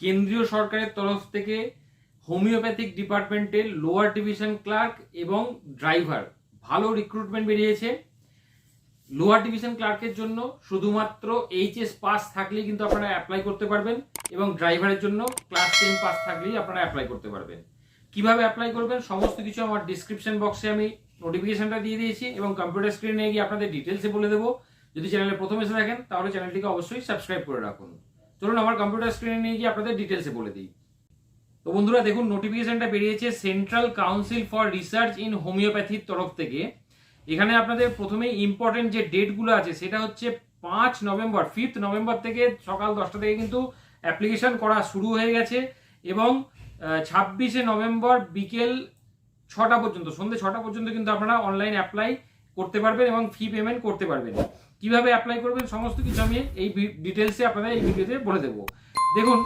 কেন্দ্রীয় সরকারের তরফ থেকে হোমিওপ্যাথিক ডিপার্টমেন্টের লোয়ার ডিভিশন ক্লার্ক এবং ড্রাইভার। ভালো রিক্রুটমেন্ট বেরিয়েছে। লোয়ার ডিভিশন ক্লার্কের জন্য শুধুমাত্র এইচএস পাস থাকলেই কিন্তু আপনারা অ্যাপ্লাই করতে পারবেন এবং ড্রাইভারের জন্য ক্লাস টেন পাস থাকলেই আপনারা অ্যাপ্লাই করতে পারবেন। কীভাবে অ্যাপ্লাই করবেন? সমস্ত কিছু আমার ডিসক্রিপশন বক্সে আমি নোটিফিকেশনটা দিয়ে দিয়েছি এবং কম্পিউটার স্ক্রিনে গিয়ে আপনাদের ডিটেলসে বলে দেবো। যদি চ্যানেলে প্রথম এসে দেখেন, তাহলে চ্যানেলটিকে অবশ্যই সাবস্ক্রাইব করে রাখুন। চলুন আমার কম্পিউটার স্ক্রিনে নিয়ে গিয়ে আপনাদের ডিটেলসে বলে দিই। তো বন্ধুরা, দেখুন নোটিফিকেশনটা বেরিয়েছে central council for research in হোমিওপ্যাথির তরফ থেকে। এখানে আপনাদের প্রথমে ইম্পর্টেন্ট যে ডেটগুলো আছে, সেটা হচ্ছে পাঁচ নভেম্বর ফিফথ নভেম্বর থেকে সকাল দশটা থেকে কিন্তু অ্যাপ্লিকেশন করা শুরু হয়ে গেছে এবং ছাব্বিশে নভেম্বর বিকেল ছটা পর্যন্ত সন্ধ্যে ছটা পর্যন্ত কিন্তু আপনারা অনলাইন অ্যাপ্লাই করতে পারবেন এবং ফি পেমেন্ট করতে পারবেন। কীভাবে অ্যাপ্লাই করবেন সমস্ত কিছু আমি এই ডিটেলসে আপনাদের এই ভিডিওতে বলে দেবো। দেখুন,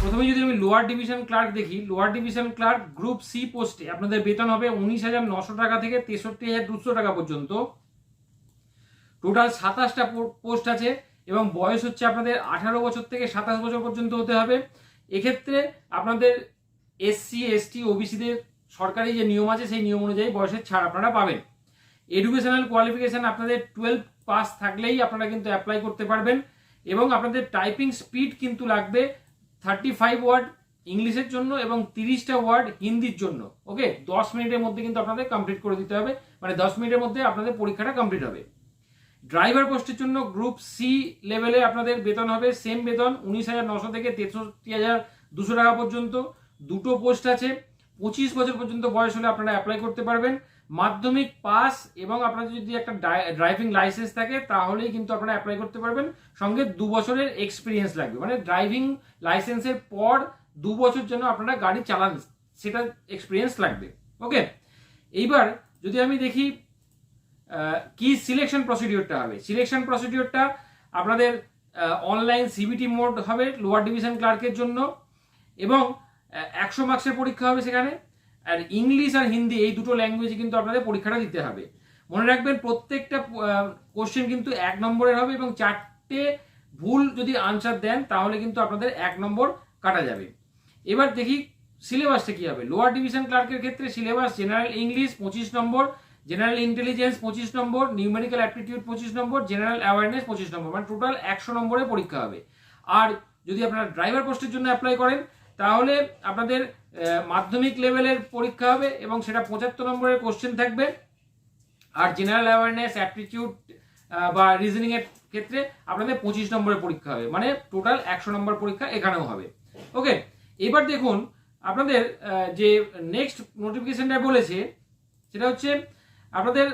প্রথমে যদি আমি লোয়ার ডিভিশন ক্লার্ক দেখি lower division clerk group C পোস্টে আপনাদের বেতন হবে উনিশ হাজার নশো টাকা থেকে তেষট্টি হাজার দুশো টাকা পর্যন্ত। টোটাল সাতাশটা পোস্ট আছে এবং বয়স হচ্ছে আপনাদের আঠারো বছর থেকে সাতাশ বছর পর্যন্ত হতে হবে। এক্ষেত্রে আপনাদের এসসি এসটি ওবিসিদের সরকারি যে নিয়ম আছে, সেই নিয়ম অনুযায়ী বয়সের ছাড় আপনারা পাবেন। এডুকেশনাল কোয়ালিফিকেশন আপনাদের টুয়েলভ পাস থাকলেই আপনারা কিন্তু অ্যাপ্লাই করতে পারবেন। এবং আপনাদের টাইপিং স্পিড কিন্তু লাগবে থার্টি ফাইভ ওয়ার্ড ইংলিশের জন্য এবং তিরিশটা ওয়ার্ড হিন্দির জন্য। ওকে দশ মিনিটের মধ্যে কিন্তু আপনাদের কমপ্লিট করে দিতে হবে। মানে দশ মিনিটের মধ্যে আপনাদের পরীক্ষাটা কমপ্লিট হবে। ড্রাইভার পোস্টের জন্য গ্রুপ সি লেভেলে আপনাদের বেতন হবে। সেম বেতন, উনিশ হাজার নশো থেকে তেষট্টি হাজার দুশো টাকা পর্যন্ত। দুটো পোস্ট আছে। পঁচিশ বছর পর্যন্ত বয়স হলে আপনারা অ্যাপ্লাই করতে পারবেন। মাধ্যমিক পাস এবং আপনাদের যদি একটা ড্রাইভিং লাইসেন্স থাকে, তাহলেই কিন্তু আপনারা অ্যাপ্লাই করতে পারবেন। সঙ্গে দু বছরের এক্সপিরিয়েন্স লাগবে। মানে ড্রাইভিং লাইসেন্সের পর দু বছর জন্য আপনারা গাড়ি চালান, সেটা এক্সপিরিয়েন্স লাগবে। ওকে? এইবার যদি আমি দেখি কি সিলেকশন প্রসিডিওরটা হবে? সিলেকশন প্রসিডিওরটা আপনাদের অনলাইন সিবিটি মোড হবে লোয়ার ডিভিশন ক্লার্কের জন্য এবং একশো মার্কসের পরীক্ষা হবে সেখানে। আর ইংলিশ আর হিন্দি এই দুটো ল্যাঙ্গুয়েজে কিন্তু আপনাদের পরীক্ষাটা দিতে হবে। মনে রাখবেন প্রত্যেকটা কোশ্চেন কিন্তু এক নম্বরের হবে এবং চারটে ভুল যদি আনসার দেন, তাহলে কিন্তু আপনাদের এক নম্বর কাটা যাবে। এবার দেখি সিলেবাসটা কি হবে? লোয়ার ডিভিশন ক্লার্কের ক্ষেত্রে সিলেবাস জেনারেল ইংলিশ পঁচিশ নম্বর জেনারেল ইন্টেলিজেন্স পঁচিশ নম্বর নিউমেরিক্যাল অ্যাপটিটিউড পঁচিশ নম্বর জেনারেল অ্যাওয়ারনেস পঁচিশ নম্বর। মানে টোটাল একশো নম্বরে পরীক্ষা হবে। আর যদি আপনারা ড্রাইভার পোস্টের জন্য অ্যাপ্লাই করেন তাহলে আপনাদের মাধ্যমিক লেভেলের পরীক্ষা হবে এবং সেটা পঁচাত্তর নম্বরের কোশ্চেন থাকবে। আর জেনারেল অ্যাওয়ারনেস অ্যাপটিটিউড বা রিজনিংয়ের ক্ষেত্রে আপনাদের পঁচিশ নম্বরের পরীক্ষা হবে। মানে টোটাল একশো নম্বর পরীক্ষা এখানেও হবে। ওকে এবার দেখুন, আপনাদের যে নেক্সট নোটিফিকেশনটা বলেছে, সেটা হচ্ছে আপনাদের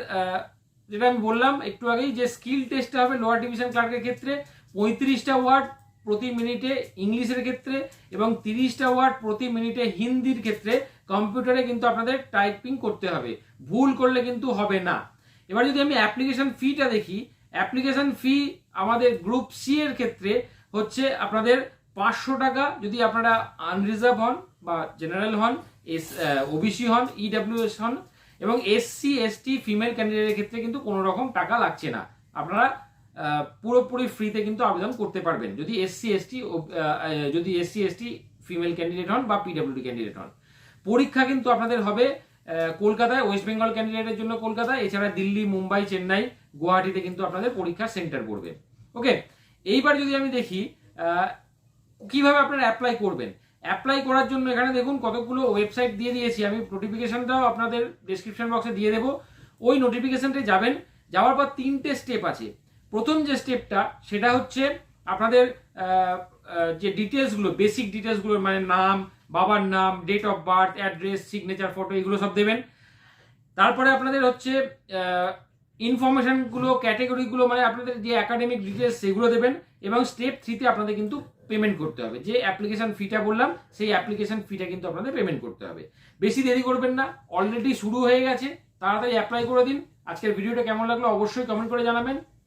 যেটা আমি বললাম একটু আগেই যে স্কিল টেস্টটা হবে লোয়ার ডিভিশন ক্লার্কের ক্ষেত্রে, পঁয়ত্রিশটা ওয়ার্ড প্রতি মিনিটে ইংলিশের ক্ষেত্রে এবং তিরিশটা ওয়ার্ড প্রতি মিনিটে হিন্দির ক্ষেত্রে কম্পিউটারে কিন্তু আপনাদের টাইপিং করতে হবে। ভুল করলে কিন্তু হবে না। এবার যদি আমি অ্যাপ্লিকেশন ফিটা দেখি, অ্যাপ্লিকেশন ফি আমাদের গ্রুপ সি এর ক্ষেত্রে হচ্ছে আপনাদের পাঁচশো টাকা যদি আপনারা আনরিজার্ভ হন বা জেনারেল হন, এস ওবিসি হন, ইডাব্লিউএস হন এবং এসসি, এসটি, ফিমেল ক্যান্ডিডেটের ক্ষেত্রে কিন্তু কোনো রকম টাকা লাগছে না। আপনারা পুরোপুরি ফ্রিতে কিন্তু আবেদন করতে পারবেন। যদি এসসি এসটি যদি এসসি এসটি ফিমেল ক্যান্ডিডেট হন বা পিডাব্লিউডি ক্যান্ডিডেট হন। পরীক্ষা কিন্তু আপনাদের হবে কলকাতায় ওয়েস্ট বেঙ্গল ক্যান্ডিডেটের জন্য কলকাতা এছাড়া দিল্লি, মুম্বাই, চেন্নাই, গুয়াহাটিতে কিন্তু আপনাদের পরীক্ষা সেন্টার পড়বে। ওকে এইবার যদি আমি দেখি কীভাবে আপনারা অ্যাপ্লাই করবেন? অ্যাপ্লাই করার জন্য এখানে দেখুন কতগুলো ওয়েবসাইট দিয়ে দিয়েছি। আমি নোটিফিকেশনটাও আপনাদের ডিসক্রিপশন বক্সে দিয়ে দেবো। ওই নোটিফিকেশনটা যাবেন। যাওয়ার পর তিনটে স্টেপ আছে। প্রথম যে স্টেপটা সেটা হচ্ছে আপনাদের যে ডিটেলসগুলো বেসিক ডিটেলসগুলো মানে নাম, বাবার নাম date of birth address signature photo এগুলো সব দেবেন। তারপরে আপনাদের হচ্ছে ইনফরমেশনগুলো ক্যাটেগরিগুলো মানে আপনাদের যে একাডেমিক ডিটেলস সেগুলো দেবেন এবং স্টেপ থ্রিতে আপনাদের কিন্তু পেমেন্ট করতে হবে। যে অ্যাপ্লিকেশন ফিটা বললাম, সেই অ্যাপ্লিকেশন ফিটা কিন্তু আপনাদের পেমেন্ট করতে হবে। বেশি দেরি করবেন না অলরেডি শুরু হয়ে গেছে, তাড়াতাড়ি অ্যাপ্লাই করে দিন। আজকের ভিডিওটা কেমন লাগল, অবশ্যই কমেন্ট করে জানাবেন।